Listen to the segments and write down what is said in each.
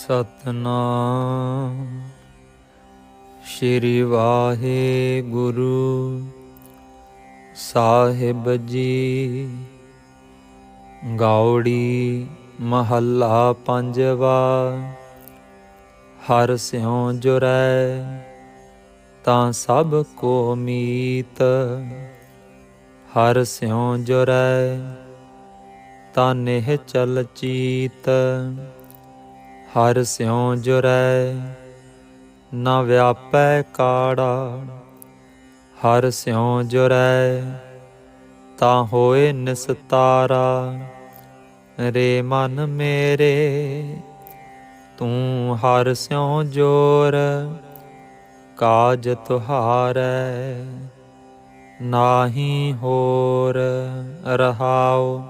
ਸਤਨਾਮ। ਸ਼੍ਰੀ ਵਾਹਿਗੁਰੂ ਸਾਹਿਬ ਜੀ ਗਾਉੜੀ ਮਹੱਲਾ ਪੰਜਵਾ, ਹਰ ਸਿਉ ਜੁਰੈ ਤਾਂ ਸਭ ਕੋ ਮੀਤ। ਹਰ ਸਿਉ ਜੁਰੈ ਤਾਂ ਨਿਹ ਚਲ ਚੀਤ। ਹਰ ਸਿਉ ਜੁਰੈ, ਨਾ ਵਿਆਪੈ ਕਾੜਾ। ਹਰ ਸਿਉ ਜੁਰੈ, ਤਾਂ ਹੋਏ ਨਿਸਤਾਰਾ। ਰੇ ਮਨ ਮੇਰੇ, ਤੂੰ ਹਰ ਸਿਉ ਜੋਰ, ਕਾਜ ਤੁਹਾਰੈ। ਨਾਹੀ ਹੋਰ ਰਹਾਉ।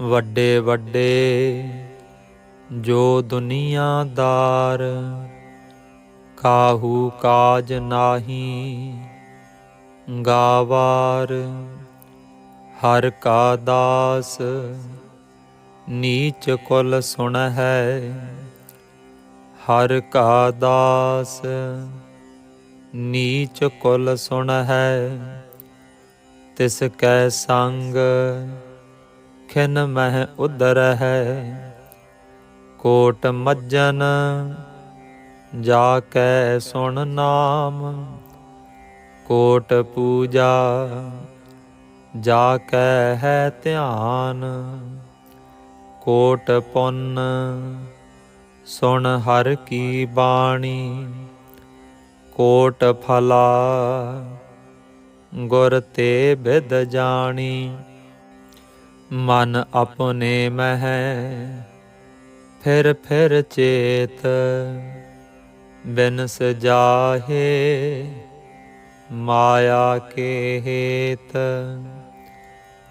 ਵੱਡੇ ਵੱਡੇ ਜੋ ਦੁਨੀਆਦਾਰ ਕਾਹੂ ਕਾਜ ਨਾਹੀ ਗਾਵਾਰ, ਹਰ ਕਾ ਦਾਸ ਨੀਚ ਕੁਲ ਸੁਣ ਹੈ ਹਰ ਕਾ ਦਾਸ ਨੀਚ ਕੁਲ ਸੁਣ ਹੈ ਤਿਸ ਕੈ ਸੰਗ ਖਿਨ ਮਹਿ ਉਦਰ ਹੈ ਕੋਟ ਮੱਜਨ ਜਾ ਕੈ ਸੁਣ ਨਾਮ। ਕੋਟ ਪੂਜਾ ਜਾ ਕੈ ਹੈ ਧਿਆਨ। ਕੋਟ ਪੁੰਨ, ਸੁਣ ਹਰ ਕੀ ਬਾਣੀ। ਕੋਟ ਫਲਾ, ਗੁਰ ਤੇ ਬਿਦ ਜਾਣੀ। ਮਨ ਆਪਣੇ ਮਹਿ ਫਿਰ ਫਿਰ ਚੇਤ ਬਿਨ ਸਜਾਹੇ ਮਾਇਆ ਕੇ ਹੇਤ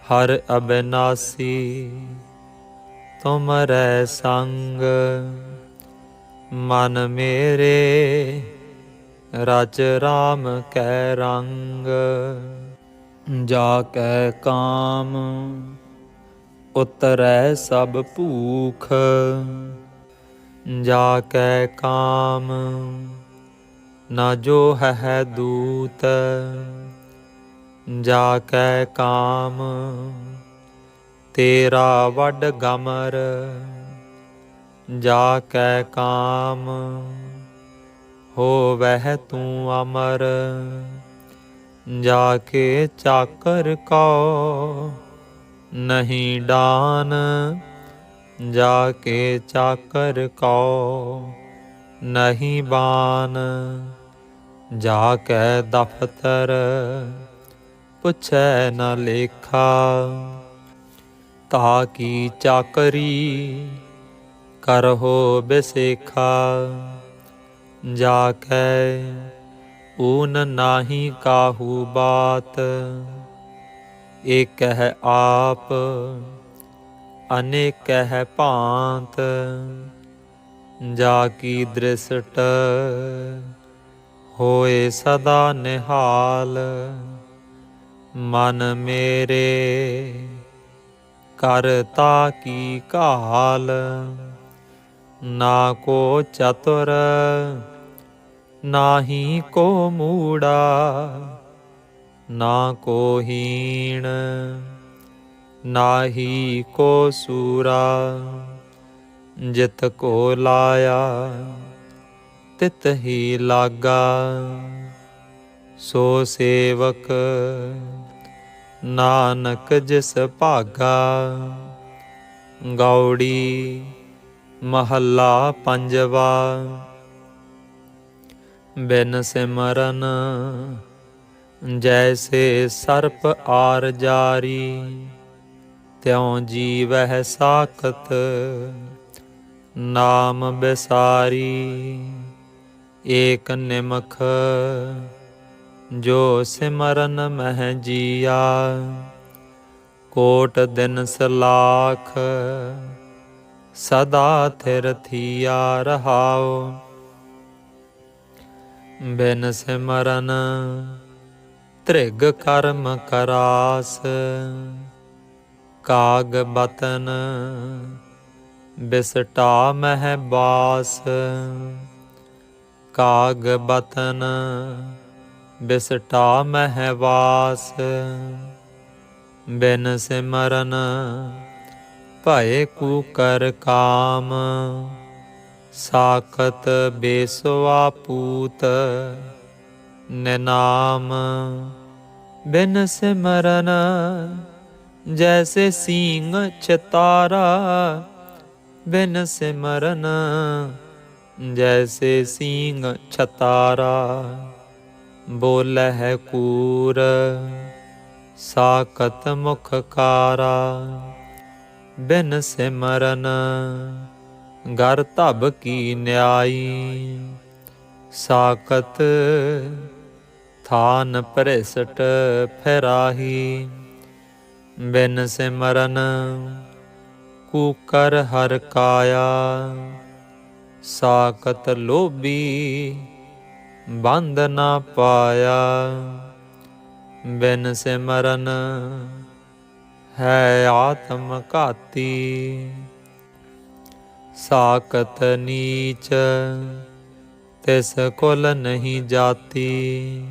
ਹਰ ਅਬਨਾਸੀ ਤੁਮਰੈ ਸੰਗ, ਮਨ ਮੇਰੇ ਰਚ ਰਾਮ ਕੈ ਰੰਗ। ਜਾ ਕੈ ਕਾਮ ਉਤਰੈ ਸਭ ਭੂਖ, ਜਾ ਕੈ ਕਾਮ, ਨਾ ਜੋ ਹੈ ਦੂਤ, ਜਾ ਕੈ ਕਾਮ, ਤੇਰਾ ਵੱਡ ਗਮਰ, ਜਾ ਕੈ ਕਾਮ ਹੋ ਹੋਵਹਿ ਤੂੰ ਅਮਰ, ਜਾ ਕੇ ਚਾਕਰ ਕਉ ਨਹੀਂ ਡਾਨ ਜਾ ਕੇ ਚਾਕਰ ਕਉ ਨਹੀਂ ਬਾਨ ਜਾ ਕੇ ਦਫਤਰ, ਪੁੱਛੈ ਨਾ ਲੇਖਾ। ਤਾ ਕੀ ਚਾਕਰੀ ਕਰਹੋ ਬਿਸੇਖਾ। ਜਾ ਕੇ ਊਨ ਨਾਹੀ ਕਾਹੂ ਬਾਤ ਏਕ ਹੈ ਆਪ ਅਨੇਕ ਹੈ ਭਾਂਤ ਜਾ ਕੀ ਦ੍ਰਿਸ਼ਟ, ਹੋਏ ਸਦਾ ਨਿਹਾਲ, ਮਨ ਮੇਰੇ ਕਰਤਾ ਕੀ ਕਾਲ, ਨਾ ਕੋ ਚਤੁਰ, ਨਾਹੀ ਕੋ ਮੂੜਾ ਨਾ ਕੋ ਹੀਣ, ਨਾਹੀ ਕੋ ਸੂਰਾ। ਜਿਤ ਕੋ ਲਾਇਆ, ਤਿਤ ਹੀ ਲਾਗਾ। ਸੋ ਸੇਵਕ ਨਾਨਕ ਜਿਸ ਭਾਗਾ। ਗੌੜੀ ਮਹੱਲਾ ਪੰਜਵਾ। ਬਿਨ ਸਿਮਰਨ ਜੈਸੇ ਸਰਪ ਆਰ ਜਾਰੀ, ਤਿਉ ਜੀਵਹਿ ਸਾਖਤ ਨਾਮ ਬਿਸਾਰੀ। ਏਕ ਨਿਮਖ ਜੋ ਸਿਮਰਨ ਮਹਿ ਜੀਆ, ਕੋਟ ਦਿਨ ਸਲਾਖ ਸਦਾ ਥਿਰ ਥੀਆ ਰਹਾਉ। ਬਿਨ ਸਿਮਰਨ ਤ੍ਰਿਗ ਕਰਮ ਕਰਾਸ, ਕਾਗ ਬਤਨ ਬਿਸਟਾ ਮਹਿ ਬਾਸ, ਕਾਗ ਬਤਨ ਬਿਸਟਾ ਮਹਿ ਵਾਸ। ਬਿਨ ਸਿਮਰਨ ਭਏ ਕੂਕਰ ਕਾਮ, ਸਾਖਤ ਬੇਸਵਾ ਪੂਤ ਨਿਨਾਮ ਬਿਨ ਸਿਮਰਨ ਜੈਸੇ ਸੀਂਗ ਚਤਾਰਾ। ਬਿਨ ਸਿਮਰਨ ਜੈਸੇ ਸੀਂਗ ਛਤਾਰਾ ਬੋਲਹਿ ਕੂਰ ਸਾਕਤ ਮੁਖ ਕਾਰਾ ਬਿਨ ਸਿਮਰਨ ਗਰ ਧਬ ਕੀ ਨਿਆਈ। ਸਾਕਤ ਥਾਨ ਭ੍ਰਿਸ਼ਟ ਫਿਰਾਹੀ, ਬਿਨ ਸਿਮਰਨ ਕੂਕਰ ਹਰ ਕਾਇਆ ਸਾਕਤ ਲੋਭੀ ਬੰਦ ਨਾ ਪਾਇਆ, ਬਿਨ ਸਿਮਰਨ ਹੈ ਆਤਮ ਘਾਤੀ। ਸਾਕਤ ਨੀਚ ਤਿਸ ਕੁਲ ਨਹੀਂ ਜਾਤੀ।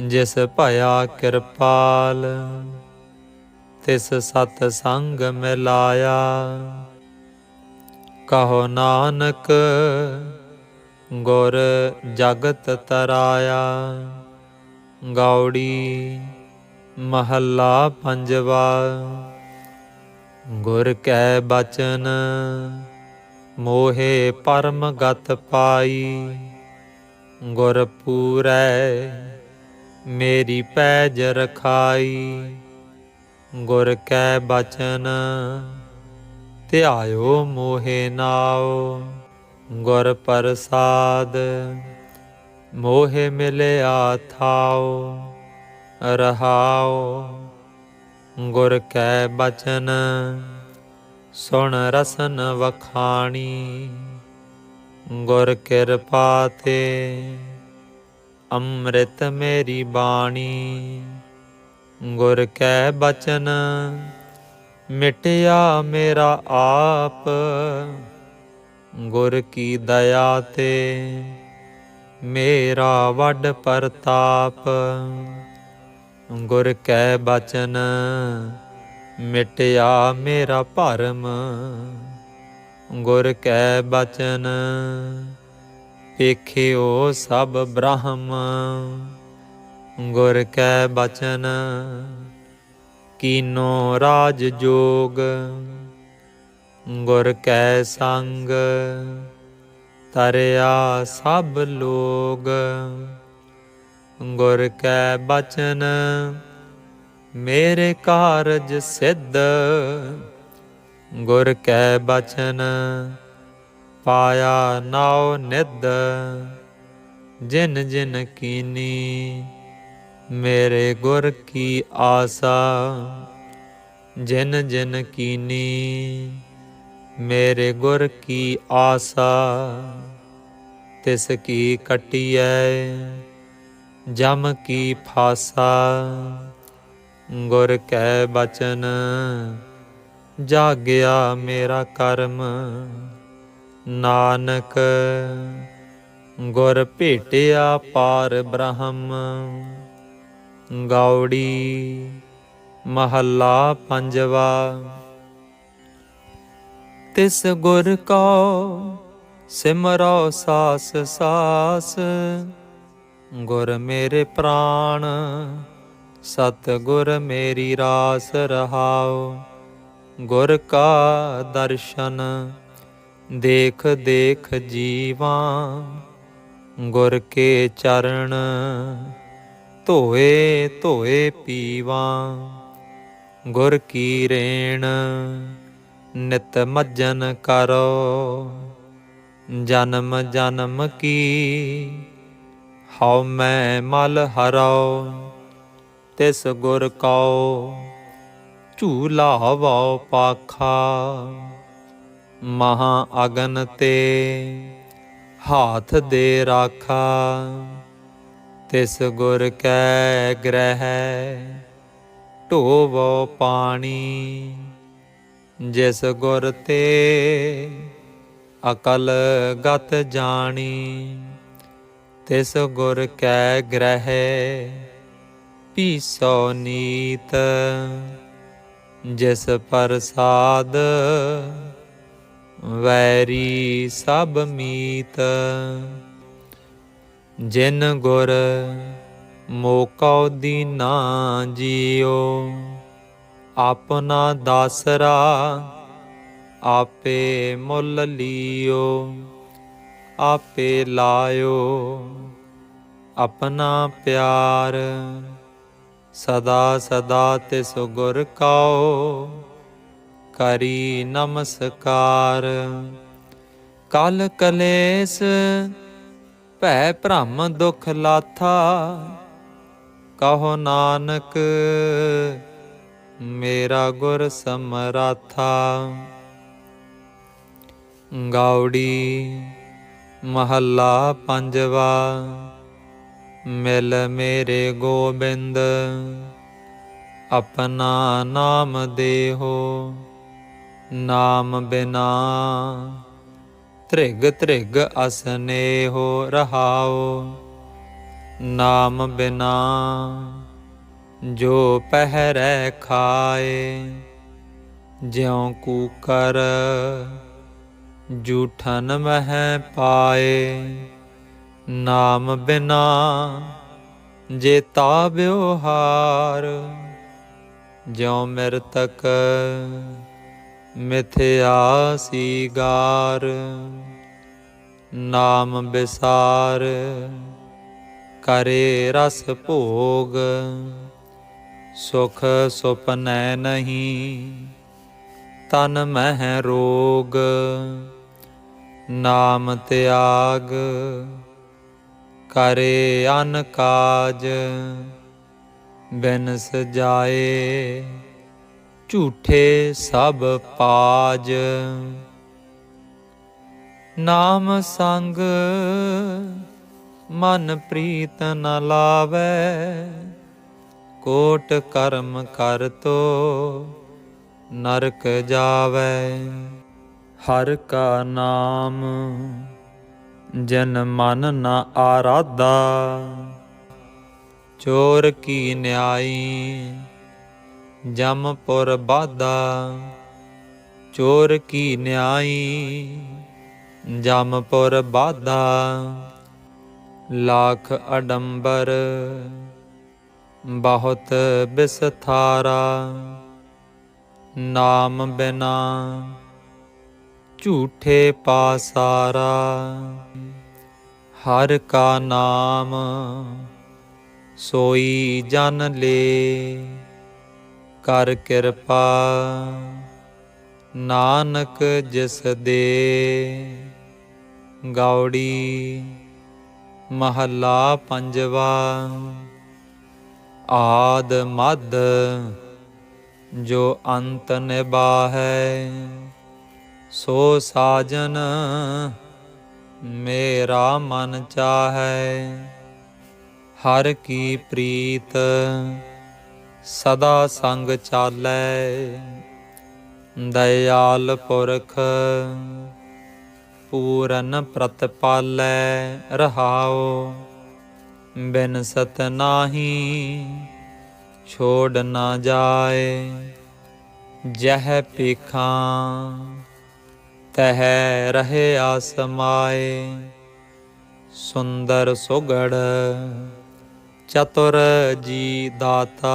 ਜਿਸ ਭਇਆ ਕਿਰਪਾਲ, ਤਿਸ ਸਤ ਸੰਗ ਮਿਲਾਇਆ। ਕਹੋ ਨਾਨਕ, ਗੁਰ ਜਗਤ ਤਰਾਇਆ। ਗੌੜੀ ਮਹੱਲਾ ਪੰਜਵਾ, ਗੁਰ ਕੈ ਬਚਨ, ਮੋਹੇ ਪਰਮ ਗਤ ਪਾਈ। ਗੁਰ ਪੂਰੈ ਮੇਰੀ ਪੈਜ ਰਖਾਈ। ਗੁਰ ਕੈ ਬਚਨ, ਧਿਆਇਓ ਮੋਹੇ ਨਾਉ। ਗੁਰ ਪ੍ਰਸਾਦ, ਮੋਹਿ ਮਿਲਿਆ ਥਾਉ, ਰਹਾਉ। ਗੁਰ ਕੈ ਬਚਨ, ਸੁਣ ਰਸਨ ਵਖਾਣੀ। ਗੁਰ ਕਿਰਪਾ ਤੇ ਅੰਮ੍ਰਿਤ ਮੇਰੀ ਬਾਣੀ। ਗੁਰ ਕੈ ਬਚਨ, ਮਿਟਿਆ ਮੇਰਾ ਆਪ। ਗੁਰ ਕੀ ਦਇਆ ਤੇ, ਮੇਰਾ ਵੱਡ ਪ੍ਰਤਾਪ। ਗੁਰ ਕੈ ਬਚਨ, ਮਿਟਿਆ ਮੇਰਾ ਭਰਮ। ਗੁਰ ਕੈ ਬਚਨ ਵੇਖਿਓ ਸਭ ਬ੍ਰਹਮ। ਗੁਰ ਕੈ ਬਚਨ, ਕੀਨੋ ਰਾਜ ਜੋਗ। ਗੁਰ ਕੈ ਸੰਗ, ਤਰਿਆ ਸਭ ਲੋਗ। ਗੁਰ ਕੈ ਬਚਨ, ਮੇਰੇ ਕਾਰਜ ਸਿੱਧ। ਗੁਰ ਕੈ ਬਚਨ ਪਾਇਆ ਨਾਉ ਨਿਧ, ਜਿਨ ਜਿਨ ਕੀਨੀ, ਮੇਰੇ ਗੁਰ ਕੀ ਆਸਾ। ਜਿਨ ਜਿਨ ਕੀਨੀ, ਮੇਰੇ ਗੁਰ ਕੀ ਆਸਾ। ਤਿਸ ਕੀ ਕਟਿਐ, ਜਮ ਕੀ ਫਾਸਾ। ਗੁਰ ਕੈ ਬਚਨ, ਜਾਗਿਆ ਮੇਰਾ ਕਰਮ। ਨਾਨਕ, ਗੁਰ ਭੇਟਿਆ ਪਾਰ ਬ੍ਰਹਮ, ਗੌੜੀ ਮਹੱਲਾ ਪੰਜਵਾ। ਤਿਸ ਗੁਰ ਕੋ ਸਿਮਰੋ ਸਾਸ ਸਾਸ, ਗੁਰ ਮੇਰੇ ਪ੍ਰਾਣ ਸਤ ਗੁਰ ਮੇਰੀ ਰਾਸ ਰਹਾਉ। ਗੁਰ ਕਾ ਦਰਸ਼ਨ ਦੇਖ ਦੇਖ ਜੀਵਾਂ, ਗੁਰ ਕੇ ਚਰਨ ਧੋਏ ਧੋਏ ਪੀਵਾਂ। ਗੁਰ ਕੀ ਰੇਣ ਨਿਤ ਮੱਜਨ ਕਰੋ, ਜਨਮ ਜਨਮ ਕੀ ਹਉ ਮੈਂ ਮਲ ਹਰਾਉ ਤਿਸ ਗੁਰ ਕਉ ਝੂਲਾ ਹਵਾਉ ਪਾਖਾ। ਮਹਾ ਅਗਨ ਤੇ ਹਾਥ ਦੇ ਰਾਖਾ। ਤਿਸ ਗੁਰ ਕੈ ਗ੍ਰਹਿ ਢੋਵੋ ਪਾਣੀ। ਜਿਸ ਗੁਰ ਤੇ ਅਕਲ ਗਤ ਜਾਣੀ। ਤਿਸ ਗੁਰ ਕੈ ਗ੍ਰਹਿ ਪੀਸੋ ਨੀਤ। ਜਿਸ ਪ੍ਰਸਾਦ ਵੈਰੀ ਸਭ ਮੀਤ। ਜਿਨ ਗੁਰ ਮੋਕਉ ਦੀਨਾ ਜੀਓ, ਆਪਣਾ ਦਾਸਰਾ ਆਪੇ ਮੁੱਲ ਲਿਓ, ਆਪੇ ਲਾਇਓ। ਆਪਣਾ ਪਿਆਰ ਸਦਾ ਸਦਾ ਤਿਸ ਗੁਰ ਕਾਓ ਕਰੀ ਨਮਸਕਾਰ। ਕਲ ਕਲੇਸ਼, ਭੈ ਭ੍ਰਮ ਦੁਖ ਲਾਥਾ। ਕਹੋ ਨਾਨਕ, ਮੇਰਾ ਗੁਰ ਸਮਰਾਥਾ। ਗਾਉੜੀ, ਮਹੱਲਾ ਪੰਜਵਾ। ਮਿਲ ਮੇਰੇ ਗੋਬਿੰਦ, ਆਪਣਾ ਨਾਮ ਦੇਹੋ। ਨਾਮ ਬਿਨਾ ਤ੍ਰਿਗ ਤ੍ਰਿਗ ਅਸਨੇਹੋ ਰਹਾਓ ਨਾਮ ਬਿਨਾ ਜੋ ਪਹਿਰੈ ਖਾਏ, ਜਿਉ ਕੂਕਰ ਜੂਠਨ ਮਹਿ ਪਾਏ, ਨਾਮ ਬਿਨਾ ਜੇ ਜੇਤਾ ਵਿਵਹਾਰ, ਜਿਉ ਮਿਰਤਕ ਮਿਥਿਆ ਸੀਗਾਰ ਨਾਮ ਬਿਸਾਰ, ਕਰੇ ਰਸ ਭੋਗ, ਸੁਖ ਸੁਪਨੈ ਨਹੀਂ, ਤਨ ਮਹਿ ਰੋਗ, ਨਾਮ ਤਿਆਗ, ਕਰੇ ਅਨ ਕਾਜ ਬਿਨ ਸਜਾਏ ਝੂਠੇ ਸਭ ਪਾਜ। ਨਾਮ ਸੰਗ ਮਨ ਪ੍ਰੀਤ ਨ ਲਾਵੇ, ਕੋਟ ਕਰਮ ਕਰ ਤੋ ਨਰਕ ਜਾਵੇ। ਹਰ ਕਾ ਨਾਮ ਜਨ ਮਨ ਨ ਆਰਾਧਾ, ਚੋਰ ਕੀ ਨਿਆਈ ਜਮਪੁਰ ਬਾਦਾ, ਚੋਰ ਕੀ ਨਿਆਈ? ਜਮਪੁਰ ਬਾਧਾ ਲੱਖ ਅਡੰਬਰ, ਬਹੁਤ ਬਿਸਥਾਰਾ। ਨਾਮ ਬਿਨਾ ਝੂਠੇ ਪਾਸਾਰਾ। ਹਰ ਕਾ ਨਾਮ ਸੋਈ ਜਨ ਲੇ। ਕਰ ਕਿਰਪਾ। ਨਾਨਕ ਜਿਸ ਦੇ ਗੌੜੀ ਮਹੱਲਾ ਪੰਜਵਾ, ਆਦ ਮਦ ਜੋ ਅੰਤ ਨਿਬਾਹੈ ਸੋ ਸਾਜਨ ਮੇਰਾ ਮਨ ਚਾਹੈ। ਹਰ ਕੀ ਪ੍ਰੀਤ ਸਦਾ ਸੰਗ ਚਾਲੈ। ਦਇਆਲ ਪੁਰਖ, ਪੂਰਨ ਪ੍ਰਤਪਾਲੈ ਰਹਾਓ ਬਿਨ ਸਤ ਨਾਹੀ ਛੋੜ ਨਾ ਜਾਏ। ਜਹ ਪੀਖਾਂ ਤਹ ਰਹੇ ਆਸਮਾਏ। ਸੁੰਦਰ ਸੁਗੜ ਚਤੁਰ ਜੀ ਦਾਤਾ,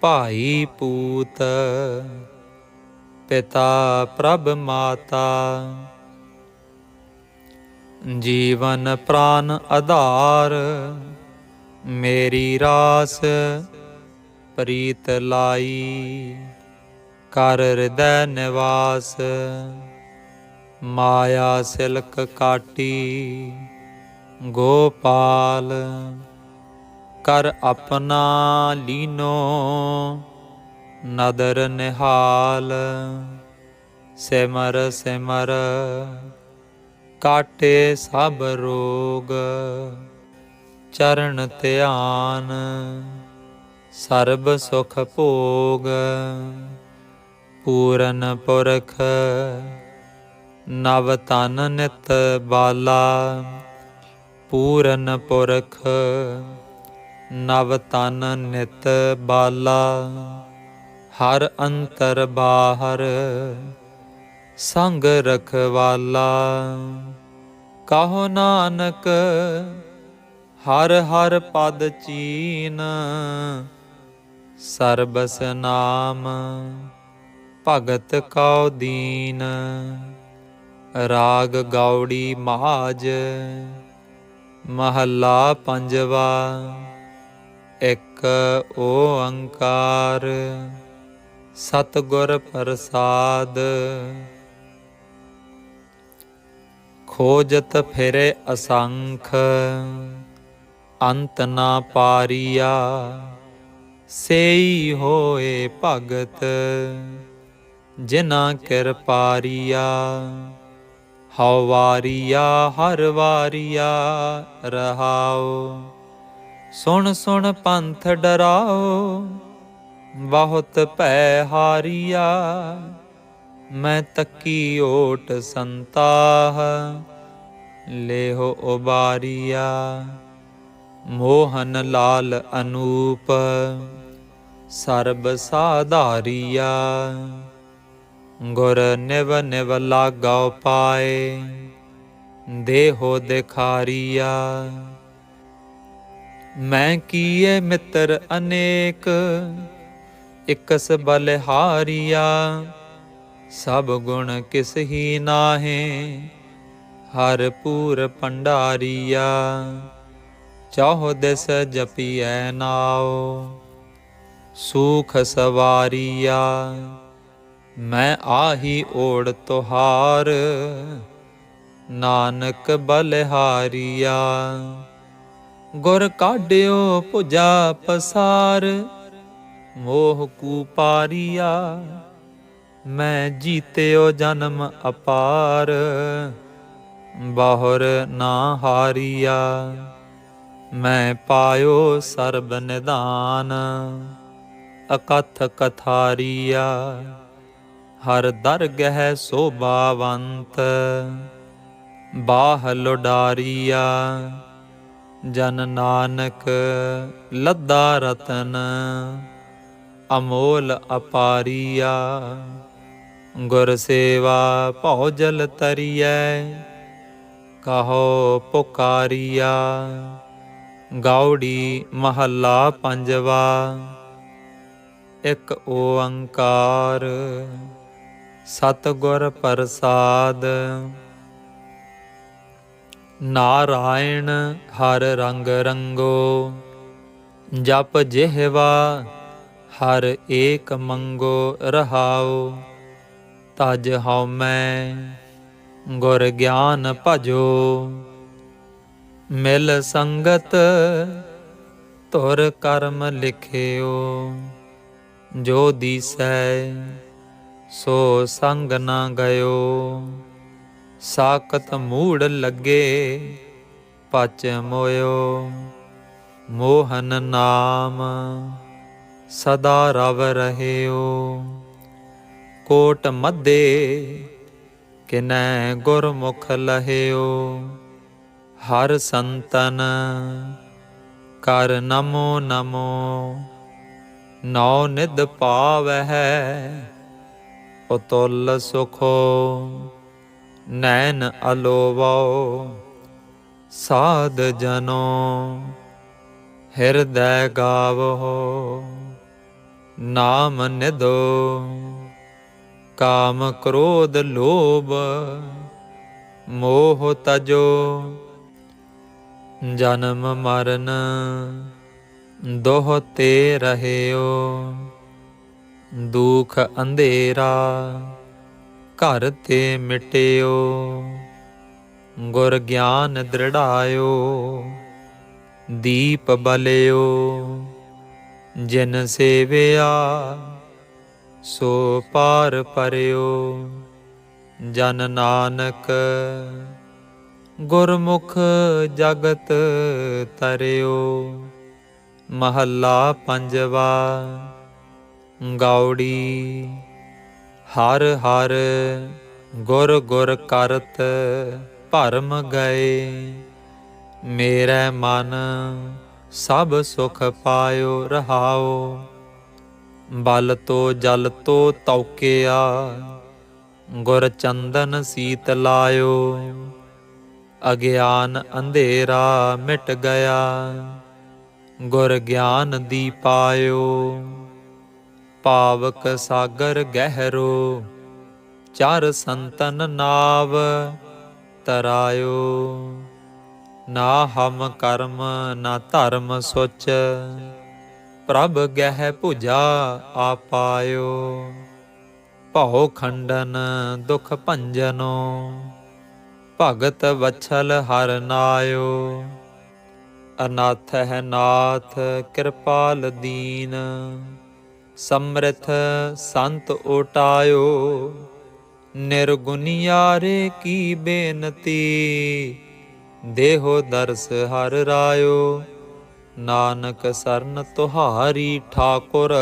ਭਾਈ ਪੂਤ, ਪਿਤਾ ਪ੍ਰਭ ਮਾਤਾ। ਜੀਵਨ ਪ੍ਰਾਨ ਆਧਾਰ, ਮੇਰੀ ਰਾਸ ਪ੍ਰੀਤ ਲਾਈ। ਕਰ ਹਿਰਦੈ ਨਿਵਾਸ, ਮਾਇਆ ਸਿਲਕ ਕਾਟੀ। ਗੋਪਾਲ, ਕਰ ਆਪਣਾ ਲੀਨੋ, ਨਦਰ ਨਿਹਾਲ, ਸਿਮਰ ਸਿਮਰ, ਕਾਟੇ ਸਭ ਰੋਗ, ਚਰਨ ਧਿਆਨ, ਸਰਬ ਸੁਖ ਭੋਗ, ਪੂਰਨ ਪੁਰਖ, ਨਵ ਤਨ ਨਿਤ ਬਾਲਾ। ਪੂਰਨ ਪੁਰਖ, ਨਵ ਤਨ ਨਿਤ ਬਾਲਾ, ਹਰ ਅੰਤਰ ਬਾਹਰ, ਸੰਗ ਰਖਵਾਲਾ। ਕਹੋ ਨਾਨਕ, ਹਰ ਹਰ ਪਦ ਚੀਨ, ਸਰਬਸ ਨਾਮ, ਭਗਤ ਕਉ ਦੀਨ। ਰਾਗ ਗੌੜੀ ਮਹਾਜ ਮਹੱਲਾ ਪੰਜਵਾ, ਇੱਕ ਓੰਕਾਰ, ਸਤਿਗੁਰ ਪ੍ਰਸਾਦ। ਖੋਜਤ ਫਿਰੇ ਅਸੰਖ, ਅੰਤ ਨਾ ਪਾਰੀਆ, ਸੇਈ ਹੋਏ ਭਗਤ ਜਿਨਾ ਕਿਰਪਾਰੀਆ। ਹਉ ਹਰ ਵਾਰੀਆ ਰਹਾਉ ਸੁਣ ਸੁਣ ਪੰਥ ਡਰਾਓ, ਬਹੁਤ ਭੈ ਹਾਰੀਆ, ਮੈਂ ਤੱਕੀ ਓਟ ਸੰਤਾਹ, ਲੇਹੋ ਉਬਾਰੀਆ। ਮੋਹਨ ਲਾਲ ਅਨੂਪ, ਸਰਬ ਸਾਧਾਰੀਆ। ਗੁਰ ਨਿਵ ਨਿਵ ਲਾਗਾਉ ਪਾਏ, ਦੇਹੋ ਦਿਖਾਰੀਆ। ਮੈਂ ਕੀਏ ਮਿੱਤਰ ਅਨੇਕ, ਇਕਸ ਬਲਿਹਾਰੀਆ। ਸਭ ਗੁਣ ਕਿਸ ਹੀ ਨਾਹੇ, ਹਰ ਪੂਰ ਪੰਡਾਰੀਆ। ਚਾਹੋ ਦਿਸ ਜਪੀਐ ਨਾਉ, ਸੂਖ ਸਵਾਰੀਆ। ਮੈਂ ਆਹੀ ਓੜ ਤੁਹਾਰ, ਨਾਨਕ ਬਲਿਹਾਰੀਆ। ਗੁਰ ਕਾਢਿਓ ਭੁਜਾ ਪਸਾਰ, ਮੋਹ ਕੂਪਾਰੀਆ ਮੈਂ ਜੀਤਿਓ ਜਨਮ ਅਪਾਰ, ਬਾਹਰ ਨਾ ਹਾਰੀਆ। ਮੈਂ ਪਾਇਓ ਸਰਬ ਨਿਦਾਨ ਅਕਥ ਕਥਾਰੀਆ। ਹਰ ਦਰਗਹਿ ਸੋਭਾਵੰਤ, ਬਾਹ ਲੋਡਾਰੀਆ, ਜਨ ਨਾਨਕ ਲੱਦਾ ਰਤਨ, ਅਮੋਲ ਅਪਾਰੀਆ। ਗੁਰ ਸੇਵਾ ਭਉ ਜਲ ਤਰੀਐ, ਕਹੋ ਪੁਕਾਰੀਆ। ਗਾਉੜੀ ਮਹੱਲਾ ਪੰਜਵਾ, ਇੱਕ ਓੰਕਾਰ। ਸਤਿਗੁਰ ਪ੍ਰਸਾਦ। ਨਾਰਾਇਣ ਹਰ ਰੰਗ ਰੰਗੋ, ਜਪ ਜਿਹਵਾ ਹਰ ਏਕ ਮੰਗੋ ਰਹਾਉ ਤਜ ਹਉ ਮੈਂ ਗੁਰ ਗਿਆਨ ਭਜੋ, ਮਿਲ ਸੰਗਤ ਤੁਰ ਕਰਮ ਲਿਖਿਓ। ਜੋ ਦੀਸੈ ਸੋ ਸੰਗ ਨਾ ਗਇਓ। ਸਾਕਤ ਮੂੜ ਲੱਗੇ, ਪਚ ਮੋਇਓ। ਮੋਹਨ ਨਾਮ ਸਦਾ ਰਵ ਰਹਿਓ। ਕੋਟ ਮੱਦੇ ਕਿਨੈ ਗੁਰਮੁਖ ਲਹਿਓ। ਹਰ ਸੰਤਨ ਕਰ ਨਮੋ ਨਮੋ। ਨੌ ਨਿਦ ਪਾਵਹਿ ਉਤੁਲ ਸੁਖੋ, ਨੈਣ ਅਲੋਵੋ, ਸਾਧ ਜਨੋ, ਹਿਰਦੈ ਗਾਵੋ, ਨਾਮ ਨਿਦੋ ਕਾਮ ਕ੍ਰੋਧ ਲੋਭ, ਮੋਹ ਤਜੋ, ਜਨਮ ਮਰਨ, ਦੋਹ ਤੇ ਰਹਿਓ। ਦੁਖ ਅੰਧੇਰਾ ਘਰ ਤੇ ਮਿਟਿਓ, ਗੁਰ ਗਿਆਨ ਦ੍ਰਿੜਾਇਓ, ਦੀਪ ਬਲਿਓ। ਜਿਨ ਸੇਵਿਆ, ਸੋ ਪਾਰ ਪਰਿਓ। ਜਨ ਨਾਨਕ, ਗੁਰਮੁਖ ਜਗਤ ਤਰਿਓ। ਮਹੱਲਾ ਪੰਜਵਾ ਗੌੜੀ ਹਰ ਹਰ ਗੁਰ ਗੁਰ ਕਰਤ ਭਰਮ ਗਏ। ਮੇਰੇ ਮਨ ਸਭ ਸੁਖ ਪਾਇਓ ਰਹਾਓ। ਬਲ ਤੋ ਜਲ ਤੋ ਤੌਕਿਆ, ਗੁਰ ਚੰਦਨ ਸੀਤ ਲਾਇਓ। ਅਗਿਆਨ ਅੰਧੇਰਾ ਮਿਟ ਗਿਆ, ਗੁਰ ਗਿਆਨ ਦੀ ਪਾਇਓ। ਪਾਵਕ ਸਾਗਰ ਗਹਿਰੋ, ਚਾਰ ਸੰਤਨ ਨਾਵ ਤਰਾਇਓ। ਨਾ ਹਮ ਕਰਮ, ਨਾ ਧਰਮ ਸੁਚ, ਪ੍ਰਭ ਗਹਿ ਭੁਜਾ ਆਪਾਇਓ। ਭਉ ਖੰਡਨ ਦੁਖ ਭੰਜਨੋ, ਭਗਤ ਵਛਲ ਹਰ ਨਾਇਓ। ਅਨਾਥ ਹੈ ਨਾਥ ਕਿਰਪਾਲ ਦੀਨ। ਸਮਰਥ ਸੰਤ ਓਟਾਇਓ ਨਿਰਗੁਨਿਆਰੇ ਕੀ ਬੇਨਤੀ? ਦੇਹੋ ਦਰਸ ਹਰ ਰਾਇਓ, ਨਾਨਕ ਸਰਨ ਤੁਹਾਰੀ ਠਾਕੁਰ,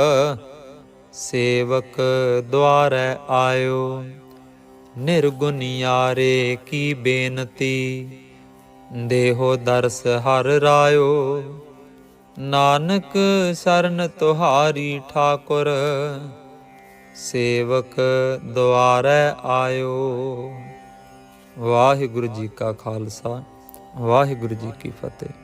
ਸੇਵਕ ਦੁਆਰੈ ਆਇਓ। ਨਿਰਗੁਨਿਆਰੇ ਕੀ ਬੇਨਤੀ? ਦੇਹੋ ਦਰਸ ਹਰ ਰਾਇਓ ਨਾਨਕ ਸਰਨ ਤੁਹਾਰੀ ਠਾਕੁਰ, ਸੇਵਕ ਦੁਆਰੈ ਆਇਓ। ਵਾਹਿਗੁਰੂ ਜੀ ਕਾ ਖਾਲਸਾ, ਵਾਹਿਗੁਰੂ ਜੀ ਕੀ ਫਤਿਹ।